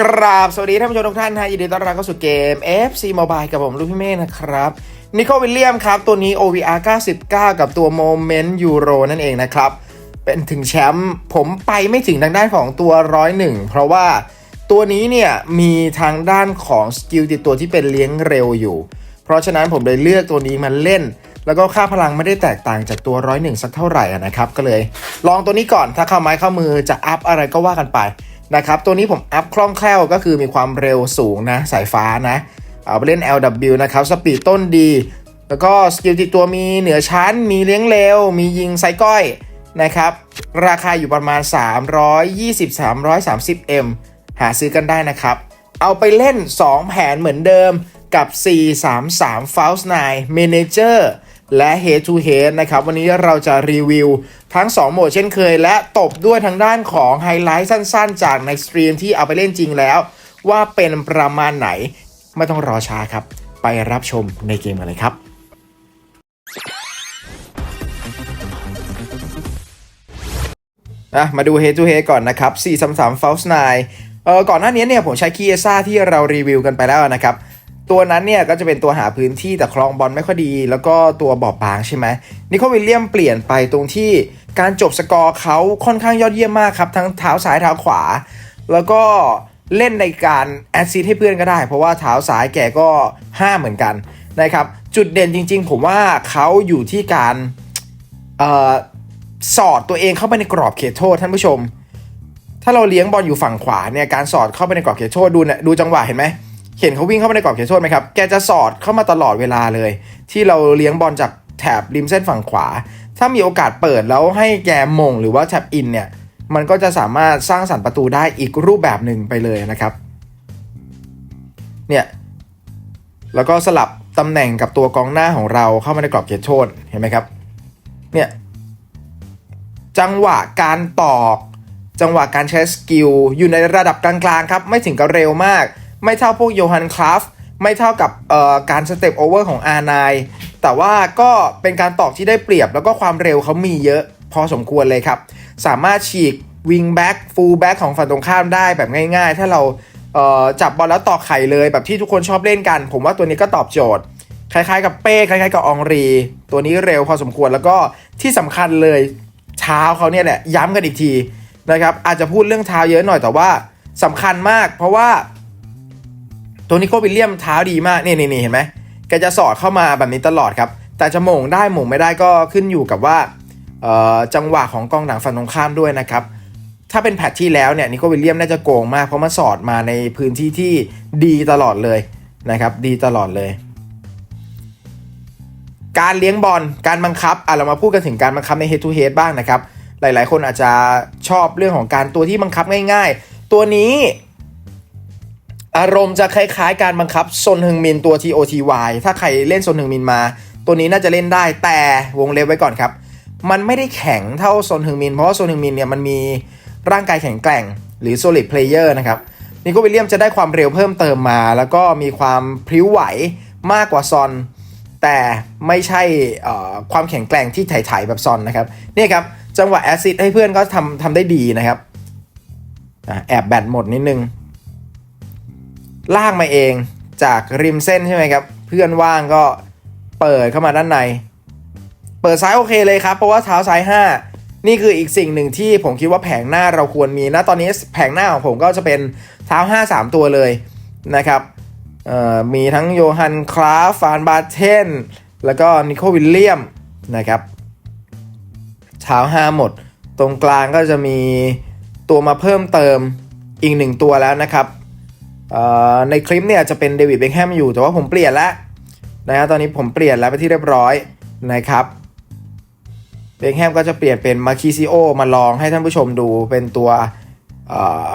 กราบสวัสดีท่านผู้ชมทุกท่านนะยินดีต้อนรับเข้าสู่เกม FC Mobile กับผมลูกพี่เมฆนะครับนิโคลวิลเลียมครับ ตัวนี้ OVR 99 กับตัว Moment Euro นั่นเองนะครับ เป็นถึงแชมป์ผมไปไม่ถึงทางด้านของตัว 101 เพราะว่าตัวนี้เนี่ยมีทางด้านของสกิลติดตัวที่เป็นเลี้ยงเร็วอยู่ เพราะฉะนั้นผมเลยเลือกตัวนี้มาเล่น แล้วก็ค่าพลังไม่ได้แตกต่างจากตัวร้อยหนึ่งสักเท่าไหร่นะครับก็เลย ลองตัวนี้ก่อนถ้าเข้าไม้เข้ามือจะอัพอะไรก็ว่ากันไป นะครับตัวนี้ผมอัพคล่องแคล่วก็คือมีความเร็วสูงนะสายฟ้านะเอาไปเล่น LW นะครับสปีดต้นดี แล้วก็สกิลติดตัวมีเหนือชั้น มีเลี้ยงเร็ว มียิงไซก้อยนะครับ ราคาอยู่ประมาณ 320-330M หาซื้อกันได้นะครับ เอาไปเล่น 2 แผนเหมือนเดิมกับ 433 f a u s t 9 Manager และ Head to Head นะครับ วันนี้เราจะรีวิวทั้ง 2 โหมดเช่นเคย และตบด้วยทางด้านของไฮไลท์สั้นๆ จากในสตรีมที่เอาไปเล่นจริงแล้ว ว่าเป็นประมาณไหน ไม่ต้องรอช้าครับ ไปรับชมในเกมกันเลยครับอะมาดู Head to Head ก่อนนะครับ 433 False 9เออก่อนหน้านี้เนี่ยผมใช้คีเอซ่าที่เรารีวิวกันไปแล้วนะครับ ตัวนั้นเนี่ยก็จะเป็นตัวหาพื้นที่แต่คลองบอลไม่ค่อยดี แล้วก็ตัวบอบบางใช่ไหมนิโคลวิลเลียมเปลี่ยนไปตรงที่การจบสกอร์เขาค่อนข้างยอดเยี่ยมมากครับ ทั้งเท้าซ้ายเท้าขวา แล้วก็เล่นในการแอดซิดให้เพื่อนก็ได้ เพราะว่าเท้าซ้ายแกก็5เหมือนกันนะครับจุดเด่นจริง ๆ ผมว่าเขาอยู่ที่การออสอดตัวเองเข้าไปในกรอบเขตโทษท่านผู้ชม ถ้าเราเลี้ยงบอลอยู่ฝั่งขวาเนี่ยการสอดเข้าไปในกรอบเขตโทษดูนะดูจังหวะเห็นไหม เห็นเขาวิ่งเข้าไปในกรอบเขตโทษไหมครับ แกจะสอดเข้ามาตลอดเวลาเลย ที่เราเลี้ยงบอลจากแถบริมเส้นฝั่งขวา ถ้ามีโอกาสเปิดแล้วให้แกมงหรือว่าแท็บอินเนี่ย มันก็จะสามารถสร้างสรรค์ประตูได้อีกรูปแบบหนึ่งไปเลยนะครับ เนี่ย แล้วก็สลับตำแหน่งกับตัวกองหน้าของเราเข้ามาในกรอบเขตโทษเห็นไหมครับ เนี่ย จังหวะการตอก จังหวะการใช้สกิลอยู่ในระดับกลางๆครับ ไม่ถึงกับเร็วมาก ไม่เท่าพวกโยฮันคราฟไม่เท่ากับการสเต็ปโอเวอร์ของ R9 แต่ว่าก็เป็นการตอกที่ได้เปรียบแล้วก็ความเร็วเขามีเยอะพอสมควรเลยครับ สามารถฉีกวิงแบ็กฟูลแบ็กของฝั่งตรงข้ามได้แบบง่ายๆ ถ้าเราเจับบอลแล้วตอกไข่เลยแบบที่ทุกคนชอบเล่นกัน ผมว่าตัวนี้ก็ตอบโจทย์ คล้ายๆกับเป้คล้ายๆกับอองรี ตัวนี้เร็วพอสมควรแล้วก็ที่สำคัญเลยเท้าเขาเนี่ยแหละย้ำกันอีกทีนะครับอาจจะพูดเรื่องเท้าเยอะหน่อยแต่ว่าสำคัญมาก เพราะว่า ตัวนิโคลวิลเลียมเท้าดีมากนี่นี่นี่เห็นไหมแกจะสอดเข้ามาแบบนี้ตลอดครับ แต่จะหม่งได้หม่งไม่ได้ก็ขึ้นอยู่กับว่าจังหวะของกองหลังฝั่งตรงข้ามด้วยนะครับ ถ้าเป็นแพทที่แล้วเนี่ยนิโคลวิลเลียมน่าจะโกงมากเพราะมันสอดมาในพื้นที่ที่ดีตลอดเลยนะครับ ดีตลอดเลย การเลี้ยงบอลการบังคับอะเรามาพูดกันถึงการบังคับใน head to head บ้างนะครับ หลาย ๆ คนอาจจะชอบเรื่องของการตัวที่บังคับง่าย ๆ ตัวนี้ อารมณ์จะคล้ายๆ การบังคับซนฮึงมินตัว TOTY ถ้าใครเล่นซนฮึงมินมา ตัวนี้น่าจะเล่นได้แต่วงเล็บไว้ก่อนครับ มันไม่ได้แข็งเท่าซนฮึงมิน เพราะว่าซนฮึงมินเนี่ยมันมีร่างกายแข็งแกร่ง หรือ solid player นะครับนิโควิลเลียมจะได้ความเร็วเพิ่มเติมมา แล้วก็มีความพริ้วไหวมากกว่าซอน แต่ไม่ใช่ความแข็งแกร่งที่ไถ่ๆแบบซอนนะครับนี่ครับจังหวะแอซิดให้เพื่อนก็ทำทำได้ดีนะครับแอบแบตหมดนิดนึง ลากมาเองจากริมเส้นใช่ไหมครับ เพื่อนว่างก็เปิดเข้ามาด้านใน เปิดซ้ายโอเคเลยครับ เพราะว่าเท้าซ้าย 5 นี่คืออีกสิ่งหนึ่งที่ผมคิดว่าแผงหน้าเราควรมีนะตอนนี้แผงหน้าของผมก็จะเป็นเท้า 5 3 ตัวเลยนะครับมีทั้งโยฮันคลาฟฟานบาเทน แล้วก็นิโคลวิลเลียมนะครับเท้าห้าหมด ตรงกลางก็จะมีตัวมาเพิ่มเติมอีกหนึ่งตัวแล้วนะครับ ในคลิปเนี่ยจะเป็นเดวิดเบคแฮมอยู่ แต่ว่าผมเปลี่ยนแล้วนะฮะตอนนี้ผมเปลี่ยนแล้วไปที่เรียบร้อยนะครับเบคแฮมก็จะเปลี่ยนเป็นมาคิซิโอมาลองให้ท่านผู้ชมดูเป็นตัวเอ่อ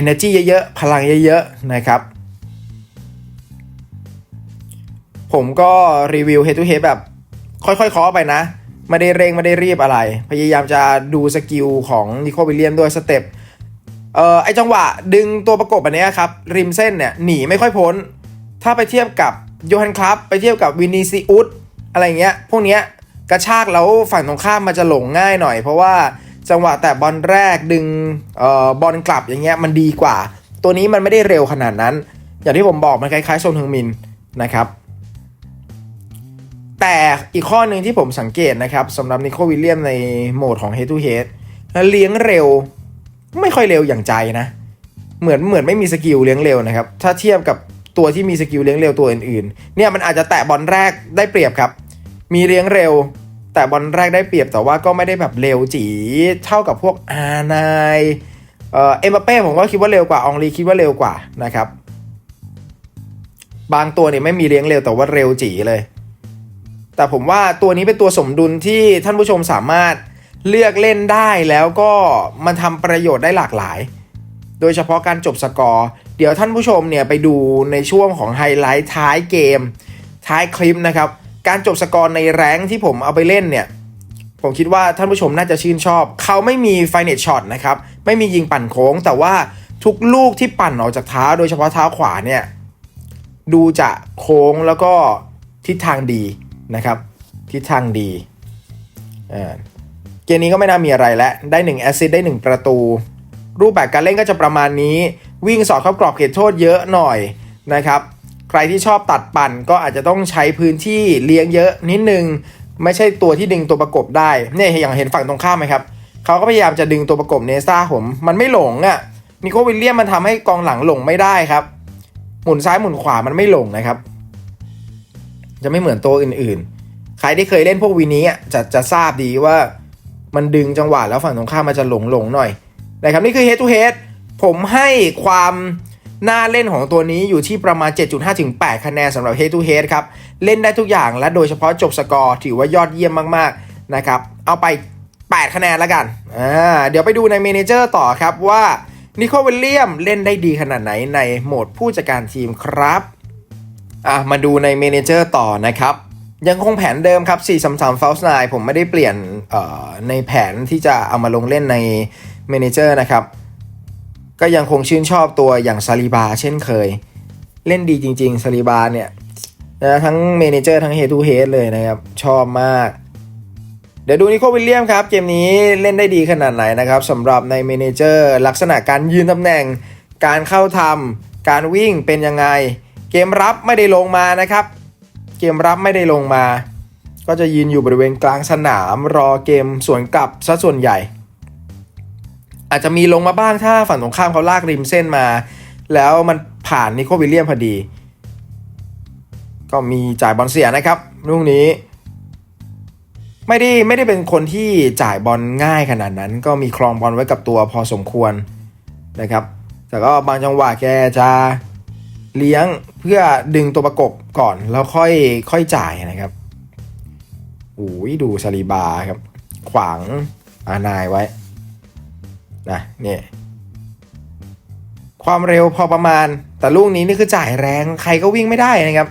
energy เยอะๆ พลังเยอะๆ นะครับ ผมก็รีวิว head to head แบบค่อยๆ เคาะไปนะ ไม่ได้เร่งไม่ได้รีบอะไร พยายามจะดูสกิลของนิโคลวิลเลียมด้วยสเต็ป เอ่อไอจังหวะดึงตัวประกบแบบนี้ครับ ริมเส้นเนี่ยหนีไม่ค่อยพ้น ถ้าไปเทียบกับโยฮันคลับไปเทียบกับวินิซิอุสอะไรเงี้ยพวกเนี้ยกระชากแล้วฝั่งตรงข้ามมันจะหลงง่ายหน่อย เพราะว่าจังหวะแต่บอลแรกดึงเอ่อบอลกลับอย่างเงี้ยมันดีกว่า ตัวนี้มันไม่ได้เร็วขนาดนั้น อย่างที่ผมบอกมันคล้ายๆโซนทึงมินนะครับ แต่อีกข้อหนึ่งที่ผมสังเกตนะครับสำหรับนิโคลวิลเลียมในโหมดของ Head to Head เลี้ยงเร็ว ไม่ค่อยเร็วอย่างใจนะ เหมือนเหมือนไม่มีสกิลเลี้ยงเร็วนะครับ ถ้าเทียบกับตัวที่มีสกิลเลี้ยงเร็วตัวอื่นๆ เนี่ยมันอาจจะแตะบอลแรกได้เปรียบครับ มีเลี้ยงเร็ว แต่บอลแรกได้เปรียบแต่ว่าก็ไม่ได้แบบเร็วจีเท่ากับพวกอานายเอ่อเอ็มบัปเป้ผมก็คิดว่าเร็วกว่าอองลีคิดว่าเร็วกว่านะครับ บางตัวเนี่ยไม่มีเลี้ยงเร็วแต่ว่าเร็วจีเลย แต่ผมว่าตัวนี้เป็นตัวสมดุลที่ท่านผู้ชมสามารถ เลือกเล่นได้แล้วก็มันทำประโยชน์ได้หลากหลาย โดยเฉพาะการจบสกอร์ เดี๋ยวท่านผู้ชมเนี่ยไปดูในช่วงของไฮไลท์ท้ายเกม ท้ายคลิปนะครับ การจบสกอร์ในแรงที่ผมเอาไปเล่นเนี่ย ผมคิดว่าท่านผู้ชมน่าจะชื่นชอบ เขาไม่มีไฟเน e ช็อตนะครับ ไม่มียิงปั่นโค้ง แต่ว่าทุกลูกที่ปั่นออกจากเท้า โดยเฉพาะเท้าขวาเนี่ยดูจะโค้งแล้วก็ทิศทางดีนะครับ ทิศทางดีอ่า กมนี้ก็ไม่น่ามีอะไรแล้วได้1แอสซิสได้ 1 ประตู รูปแบบการเล่นก็จะประมาณนี้ วิ่งสอดเข้ากรอบเขตโทษเยอะหน่อยนะครับใครที่ชอบตัดปั่นก็อาจจะต้องใช้พื้นที่เลี้ยงเยอะนิดนึง ไม่ใช่ตัวที่ดึงตัวประกบได้เนี่ยอย่างเห็นฝั่งตรงข้ามไหมครับเขาก็พยายามจะดึงตัวประกบเนซ่าผม มันไม่หลงอะ่ะนิโควิลเลียมมันทำให้กองหลังหลงไม่ได้ครับ หมุนซ้ายหมุนขวามันไม่หลงนะครับ จะไม่เหมือนตัวอื่นๆ ใครที่เคยเล่นพวกวีนี้จะจะทราบดีว่า มันดึงจังหวะแล้วฝั่งตรงข้ามมันจะหลงหลงหน่อยนะครับนี่คือ head to head ผมให้ความน่าเล่นของตัวนี้อยู่ที่ประมาณ 7.5 ถึง 8 คะแนนสำหรับ head to head ครับ เล่นได้ทุกอย่างและโดยเฉพาะจบสกอร์ถือว่ายอดเยี่ยมมากๆนะครับเอาไป 8 คะแนนแล้วกันอ่าเดี๋ยวไปดูในเมนเจอร์ต่อครับว่านิโคลวิลเลียมเล่นได้ดีขนาดไหนในโหมดผู้จัดการทีมครับอะมาดูในเมนเจอร์ต่อนะครับ ยังคงแผนเดิมครับ 433 False 9ผมไม่ได้เปลี่ยนในแผนที่จะเอามาลงเล่นในเมเนเจอร์นะครับ ก็ยังคงชื่นชอบตัวอย่างซาลีบาเช่นเคย เล่นดีจริงๆซาลีบาเนี่ยนะทั้งเมเนเจอร์ทั้งเฮดูเฮดเลยนะครับ ชอบมาก เดี๋ยวดูนิโคลวิลเลียมครับ เกมนี้เล่นได้ดีขนาดไหนนะครับสำหรับในเมเนเจอร์ลักษณะการยืนตำแหน่ง การเข้าทำการวิ่งเป็นยังไง เกมรับไม่ได้ลงมานะครับ เกมรับไม่ได้ลงมา ก็จะยืนอยู่บริเวณกลางสนามรอเกมสวนกลับซะส่วนใหญ่ อาจจะมีลงมาบ้างถ้าฝั่งตรงข้ามเขาลากริมเส้นมา แล้วมันผ่านนิโควิลเลียมพอดี ก็มีจ่ายบอลเสียนะครับลูกนี้ ไม่ได้ไม่ได้เป็นคนที่จ่ายบอลง่ายขนาดนั้น ก็มีครองบอลไว้กับตัวพอสมควรนะครับ แต่ก็บางจังหวะแกจะเลี้ยงเพื่อดึงตัวประกบ ก่อนแล้วค่อยค่อยจ่ายนะครับโอ้ยดูซาลีบาครับ ขวางอานายไว้นะเนี่ยความเร็วพอประมาณ แต่ลูกนี้นี่คือจ่ายแรงใครก็วิ่งไม่ได้นะครับ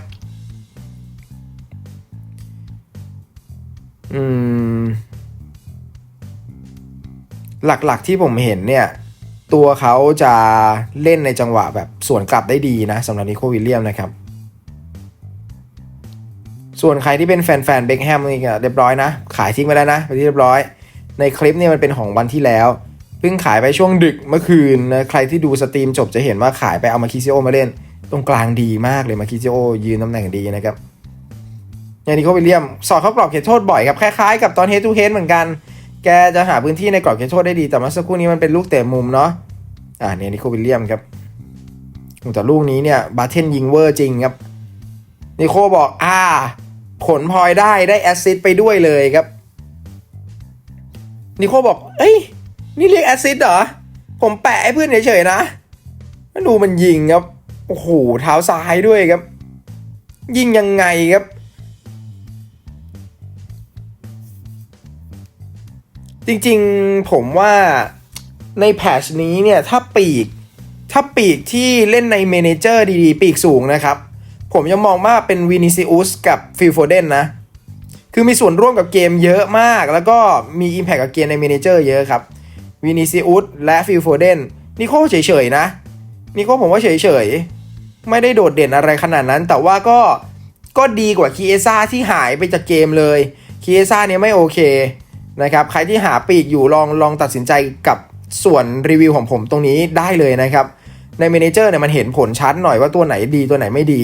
อืม หลักๆที่ผมเห็นเนี่ย ตัวเขาจะเล่นในจังหวะแบบสวนกลับได้ดีนะสำหรับนิโควิลเลียมนะครับ ส่วนใครที่เป็นแฟนๆเบคแฮมนี่ก็เรียบร้อยนะ ขายทิ้งไปแล้วนะไปที่เรียบร้อย ในคลิปเนี่ยมันเป็นของวันที่แล้วเพิ่งขายไปช่วงดึกเมื่อคืนนะใครที่ดูสตรีมจบจะเห็นว่าขายไปเอามาคิซิโอมาเล่น ตรงกลางดีมากเลยมาคิซิโอยืนตำแหน่งดีนะครับอย่างนี้เขาวิลเลียมสอดเข้ากรอบเขตโทษบ่อยครับคล้ายๆกับตอนเฮดทูเฮดเหมือนกัน แกจะหาพื้นที่ในกรอบเขตโทษได้ดีแต่เมื่อสักครู่นี้มันเป็นลูกเตะมุมเนาะอ่าเนี่ยนิโควิลเลียมครับแต่ลูกนี้เนี่ยบาเทนยิงเวอร์จริงครับนิโคบอกอ่า ผลพลอยได้ได้แอสซิสต์ไปด้วยเลยครับ นิโคบอก เอ้ย นี่เรียกแอสซิสต์เหรอ ผมแปะให้เพื่อนเฉยๆนะดูมันยิงครับ โอ้โห เท้าซ้ายด้วยครับ ยิงยังไงครับ จริงๆผมว่าในแพชนี้เนี่ย ถ้าปีก ถ้าปีกที่เล่นในเมนเจอร์ดีๆ ปีกสูงนะครับ ผมยังมองว่าเป็นวินิซิอุสกับฟิลโฟเดนนะ คือมีส่วนร่วมกับเกมเยอะมาก แล้วก็มี Impact กับเกมในเมนเจอร์เยอะครับวินิซิอุสและฟิลโฟเดนนิโคเฉยๆนะนิโคผมว่าเฉยๆ ไม่ได้โดดเด่นอะไรขนาดนั้น แต่ว่าก็ก็ดีกว่าคีเอซ่าที่หายไปจากเกมเลยคีเอซ่าเนี่ยไม่โอเคนะครับใครที่หาปีกอยู่ลองลองตัดสินใจกับส่วนรีวิวของผมตรงนี้ได้เลยนะครับ ในเมนเจอร์เนี่ยมันเห็นผลชัดหน่อยว่าตัวไหนดีตัวไหนไม่ดี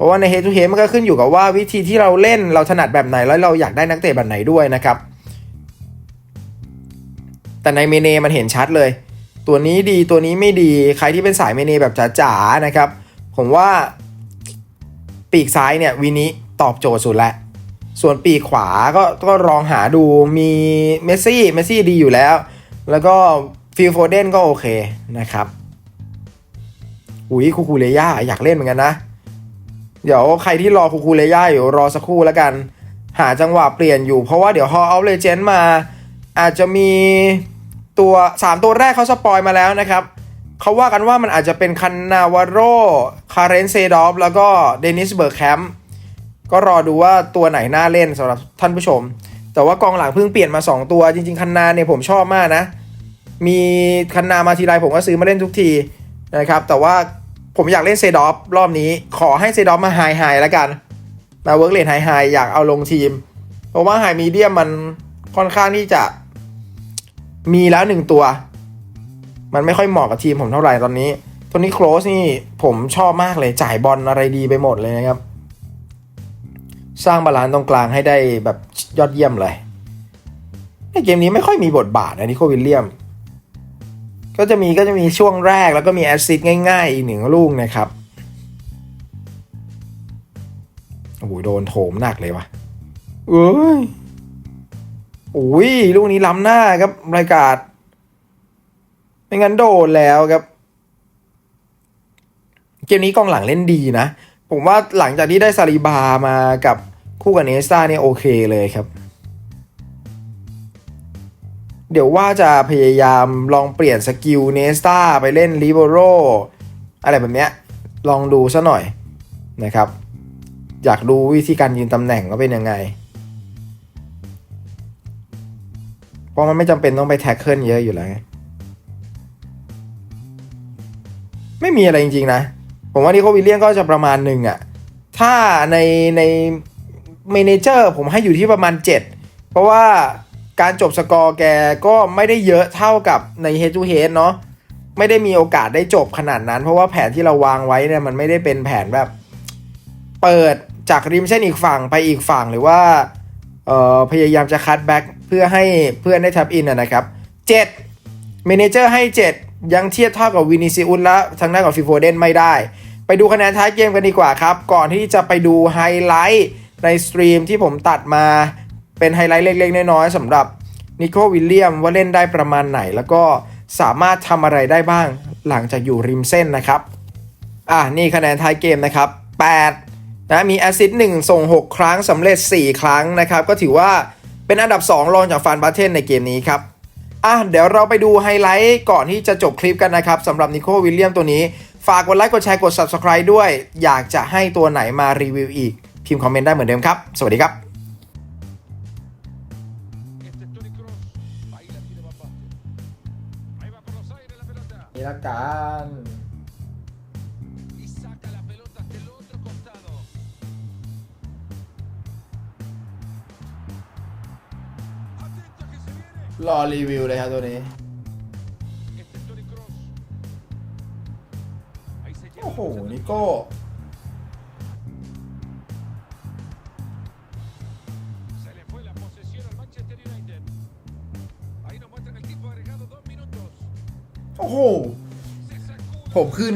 เพราะว่าใน head to head มันก็ขึ้นอยู่กับว่าวิธีที่เราเล่นเราถนัดแบบไหนแล้วเราอยากได้นักเตะแบบไหนด้วยนะครับ แต่ในเมเนมันเห็นชัดเลย ตัวนี้ดีตัวนี้ไม่ดีใครที่เป็นสายเมเนแบบจ๋าๆนะครับ ผมว่าปีกซ้ายเนี่ยวินิตอบโจทย์สุดแล้วส่วนปีกขวาก็ก็ลองหาดูมีเมสซี่เมสซี่ดีอยู่แล้ว แล้วก็ฟิลโฟเดนก็โอเคนะครับ อุ้ยคูคูเลย่าอยากเล่นเหมือนกันนะ เดี๋ยวใครที่รอคูคูเลย่าอยู่รอสักครู่แล้วกัน หาจังหวะเปลี่ยนอยู่ เพราะว่าเดี๋ยว Hall of Legend มา อาจจะมีตัว 3 ตัวแรกเขาสปอยมาแล้วนะครับเขาว่ากันว่ามันอาจจะเป็นคันนาวาโรคาเรนเซดอฟแล้วก็เดนิสเบิร์กแคมป์ก็รอดูว่าตัวไหนน่าเล่นสำหรับท่านผู้ชม แต่ว่ากองหลังเพิ่งเปลี่ยนมา 2 ตัวจริงๆ คันนาเนี่ยผมชอบมากนะ มีคันนามาทีไรผมก็ซื้อมาเล่นทุกทีนะครับ แต่ว่า ผมอยากเล่นเซดอฟรอบนี้ ขอให้เซดอฟมาไฮไฮแล้วกัน มาเวิร์กเลนไฮไฮอยากเอาลงทีม เพราะว่าไฮมีเดียมมันค่อนข้างที่จะ มีแล้วหนึ่งตัว มันไม่ค่อยเหมาะกับทีมผมเท่าไหร่ตอนนี้โทนี่โครสนี่ผมชอบมากเลยจ่ายบอลอะไรดีไปหมดเลยนะครับ สร้างบาลานซ์ตรงกลางให้ได้แบบยอดเยี่ยมเลยในเกมนี้ไม่ค่อยมีบทบาทนะนิโควิลเลียม ก็จะมีก็จะมีช่วงแรกแล้วก็มีแอสซิสต์ง่ายๆ อีกหนึ่งลูกนะครับโอ้โหโดนโถมหนักเลยวะเอ้ยโอ้ยลูกนี้ล้ำหน้าครับรายการไม่งั้นโดนแล้วครับ เกมนี้กองหลังเล่นดีนะ ผมว่าหลังจากที่ได้ซาลิบามากับคู่กับเนสตาเนี่ยโอเคเลยครับ เดี๋ยวว่าจะพยายามลองเปลี่ยนสกิลเนสตาไปเล่นลิเบโรอะไรแบบเนี้ย ลองดูซะหน่อยนะครับ อยากดูวิธีการยืนตำแหน่งว่าเป็นยังไง เพราะมันไม่จำเป็นต้องไปแท็กเกิลเยอะอยู่แล้วไงไม่มีอะไรจริงๆนะ ผมว่านิโควิลเลียนก็จะประมาณหนึ่งอะถ้าในในเมนเจอร์ผมให้อยู่ที่ประมาณ 7 เพราะว่า การจบสกอร์แกก็ไม่ได้เยอะเท่ากับใน head to head เนาะไม่ได้มีโอกาสได้จบขนาดนั้น เพราะว่าแผนที่เราวางไว้เนี่ยมันไม่ได้เป็นแผนแบบ เปิดจากริมเส้นอีกฝั่งไปอีกฝั่งหรือว่าเอ่อพยายามจะคัดแบ็กเพื่อให้เพื่อนได้ทับอินนะครับ7เมนเจอร์ให้ 7 ยังเทียบเท่ากับวินิซิอุสและทางด้านของฟิโฟเดนไม่ได้ ไปดูคะแนนท้ายเกมกันดีกว่าครับ ก่อนที่จะไปดูไฮไลท์ในสตรีมที่ผมตัดมา เป็นไฮไลท์เล็ก ๆ น้อยๆสำหรับนิโควิลเลียมว่าเล่นได้ประมาณไหน แล้วก็สามารถทำอะไรได้บ้างหลังจากอยู่ริมเส้นนะครับ อะนี่คะแนนท้ายเกมนะครับ 8 นะมีแอสซิสต์1ส่ง 6 ครั้งสำเร็จ 4 ครั้งนะครับ ก็ถือว่าเป็นอันดับ 2 รองจากฟานบาเทนในเกมนี้ครับ อะเดี๋ยวเราไปดูไฮไลท์ก่อนที่จะจบคลิปกันนะครับสำหรับนิโคลวิลเลียมตัวนี้ ฝากกดไลค์กดแชร์กด Subscribe ด้วย อยากจะให้ตัวไหนมารีวิวอีกพิมพ์คอมเมนต์ได้เหมือนเดิมครับ สวัสดีครับ นี่ละกัน Y saca la pelota hasta el otro costado. Atento que se viene. รอรีวิวเลยครับตัวนี้ Este es Tony Cross. Ahí se lleva. โอ้โห el centro. นิโก้ โอ้โห ผมขึ้น